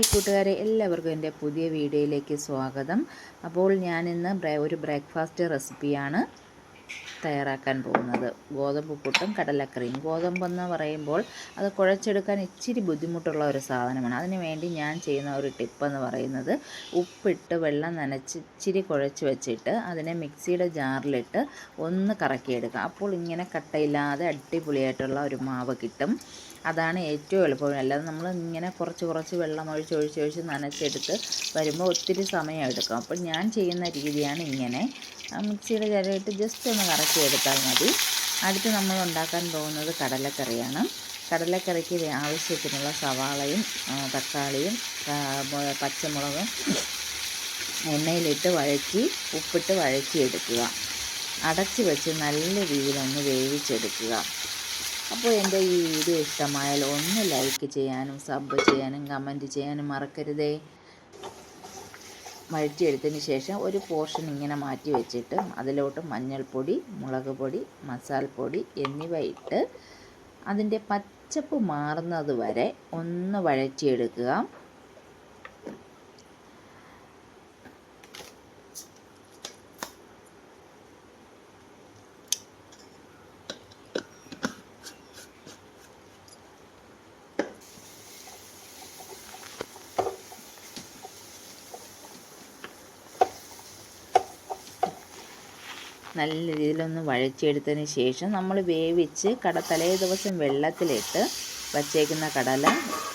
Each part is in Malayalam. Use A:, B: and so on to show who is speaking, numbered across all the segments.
A: ഹായ് കൂട്ടുകാരെ എല്ലാവർക്കും എന്റെ പുതിയ വീഡിയോയിലേക്ക് സ്വാഗതം. അപ്പോൾ ഞാനിന്ന് ഒരു ബ്രേക്ക്ഫാസ്റ്റ് റെസിപ്പിയാണ് തയ്യാറാക്കാൻ പോകുന്നത്. ഗോതമ്പ് പുട്ടും കടലക്കറിയും. ഗോതമ്പെന്ന് പറയുമ്പോൾ അത് കുഴച്ചെടുക്കാൻ ഇച്ചിരി ബുദ്ധിമുട്ടുള്ള ഒരു സാധനമാണ്. അതിന് വേണ്ടി ഞാൻ ചെയ്യുന്ന ഒരു ടിപ്പെന്ന് പറയുന്നത് ഉപ്പിട്ട് വെള്ളം നനച്ച് ഇച്ചിരി കുഴച്ച് വെച്ചിട്ട് അതിനെ മിക്സിയുടെ ജാറിലിട്ട് ഒന്ന് കറക്കിയെടുക്കുക. അപ്പോൾ ഇങ്ങനെ കട്ടയില്ലാതെ അടിപൊളിയായിട്ടുള്ള ഒരു മാവ് കിട്ടും. അതാണ് ഏറ്റവും എളുപ്പം. അല്ലാതെ നമ്മൾ ഇങ്ങനെ കുറച്ച് കുറച്ച് വെള്ളം ഒഴിച്ച് ഒഴിച്ച് ഒഴിച്ച് നനച്ചെടുത്ത് വരുമ്പോൾ ഒത്തിരി സമയം എടുക്കും. അപ്പോൾ ഞാൻ ചെയ്യുന്ന രീതിയാണ് ഇങ്ങനെ. മിക്സിയുടെ ചിരയിട്ട് ജസ്റ്റ് ഒന്ന് കറക്കി എടുത്താൽ മതി. അടുത്ത് നമ്മൾ ഉണ്ടാക്കാൻ പോകുന്നത് കടലക്കറിയാണ്. കടലക്കറിക്ക് ആവശ്യത്തിനുള്ള സവാളയും തക്കാളിയും പച്ചമുളകും എണ്ണയിലിട്ട് വഴറ്റി ഉപ്പിട്ട് വഴറ്റിയെടുക്കുക. അടച്ച് വെച്ച് നല്ല രീതിയിലൊന്ന് വേവിച്ചെടുക്കുക. അപ്പോൾ എന്റെ ഈ വീഡിയോ ഇഷ്ടമായാൽ ഒന്ന് ലൈക്ക് ചെയ്യാനും സബ് ചെയ്യാനും കമന്റ് ചെയ്യാനും മറക്കരുതേ. വഴറ്റിയെടുത്തതിന് ശേഷം ഒരു പോർഷൻ ഇങ്ങനെ മാറ്റി വെച്ചിട്ട് അതിലോട്ട് മഞ്ഞൾപ്പൊടി മുളക് പൊടി മസാലപ്പൊടി എന്നിവ ഇട്ട് അതിന്റെ പച്ചപ്പ് മാറുന്നത് വരെ ഒന്ന് വഴറ്റിയെടുക്കുക. നല്ല രീതിയിലൊന്ന് വഴച്ചെടുത്തതിന് ശേഷം നമ്മൾ വേവിച്ച് കട തലേ ദിവസം വെള്ളത്തിലിട്ട് വച്ചേക്കുന്ന കടല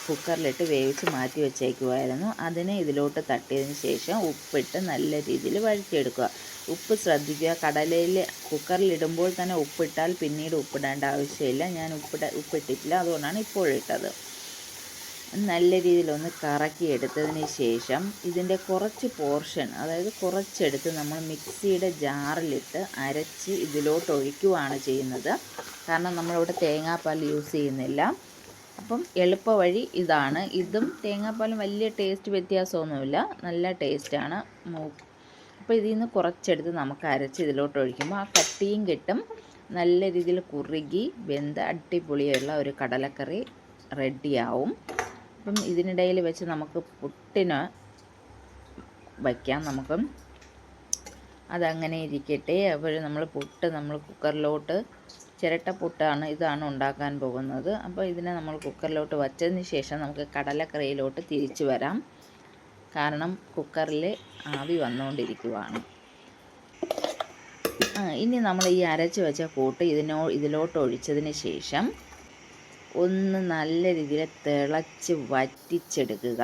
A: കുക്കറിലിട്ട് വേവിച്ച് മാറ്റി വെച്ചേക്കുമായിരുന്നു അതിനെ ഇതിലോട്ട് തട്ടിയതിന് ശേഷം ഉപ്പിട്ട് നല്ല രീതിയിൽ വഴറ്റിയെടുക്കുക. ഉപ്പ് ശ്രദ്ധിക്കുക. കടലയിൽ കുക്കറിലിടുമ്പോൾ തന്നെ ഉപ്പിട്ടാൽ പിന്നീട് ഉപ്പിടേണ്ട ആവശ്യമില്ല. ഞാൻ ഉപ്പിട ഉപ്പിട്ടിട്ടില്ല. അതുകൊണ്ടാണ് ഇപ്പോൾ ഇട്ടത് നല്ല രീതിയിലൊന്ന് കറക്കി എടുത്തതിന് ശേഷം ഇതിന്റെ കുറച്ച് പോർഷൻ അതായത് കുറച്ചെടുത്ത് നമ്മൾ മിക്സിയുടെ ജാറിലിട്ട് അരച്ച് ഇതിലോട്ട് ഒഴിക്കുകയാണ് ചെയ്യുന്നത്. കാരണം നമ്മളിവിടെ തേങ്ങാപ്പാൽ യൂസ് ചെയ്യുന്നില്ല. അപ്പം എളുപ്പ വഴി ഇതാണ്. ഇതും തേങ്ങാപ്പാലും വലിയ ടേസ്റ്റ് വ്യത്യാസമൊന്നുമില്ല. നല്ല ടേസ്റ്റാണ്. അപ്പോൾ ഇതിൽ നിന്ന് കുറച്ചെടുത്ത് നമുക്ക് അരച്ച് ഇതിലോട്ട് ഒഴിക്കുമ്പോൾ ആ കട്ടിയും കിട്ടും. നല്ല രീതിയിൽ കുറുകി വെന്ത് അടിപൊളിയുള്ള ഒരു കടലക്കറി റെഡിയാവും. അപ്പം ഇതിനിടയിൽ വെച്ച് നമുക്ക് പുട്ടിന് വയ്ക്കാം നമുക്ക്. അതങ്ങനെ ഇരിക്കട്ടെ. അപ്പോൾ നമ്മൾ പുട്ട് നമ്മൾ കുക്കറിലോട്ട് ചിരട്ട പുട്ടാണ് ഇതാണ് ഉണ്ടാക്കാൻ പോകുന്നത്. അപ്പോൾ ഇതിനെ നമ്മൾ കുക്കറിലോട്ട് വച്ചതിന് ശേഷം നമുക്ക് കടലക്കറിയിലോട്ട് തിരിച്ചു വരാം. കാരണം കുക്കറിൽ ആവി വന്നുകൊണ്ടിരിക്കുവാണ്. ഇനി നമ്മൾ ഈ അരച്ച് വെച്ച കൂട്ട് ഇതിനോ ഇതിലോട്ട് ഒഴിച്ചതിന് ശേഷം ഒന്ന് നല്ല രീതിയിൽ തിളച്ച് വറ്റിച്ചെടുക്കുക.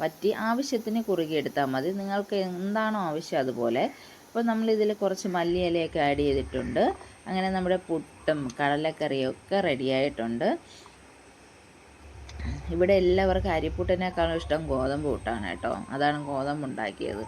A: വറ്റി ആവശ്യത്തിന് കുറുകി എടുത്താൽ മതി. നിങ്ങൾക്ക് എന്താണോ ആവശ്യം അതുപോലെ. അപ്പോൾ നമ്മളിതിൽ കുറച്ച് മല്ലിയിലയൊക്കെ ആഡ് ചെയ്തിട്ടുണ്ട്. അങ്ങനെ നമ്മുടെ പുട്ടും കടലക്കറിയും ഒക്കെ റെഡിയായിട്ടുണ്ട് ഇവിടെ എല്ലാവർക്കും അരിപ്പുട്ടിനേക്കാളും ഇഷ്ടം ഗോതമ്പ് പുട്ടാണ് കേട്ടോ. അതാണ് ഗോതമ്പ് ഉണ്ടാക്കിയത്.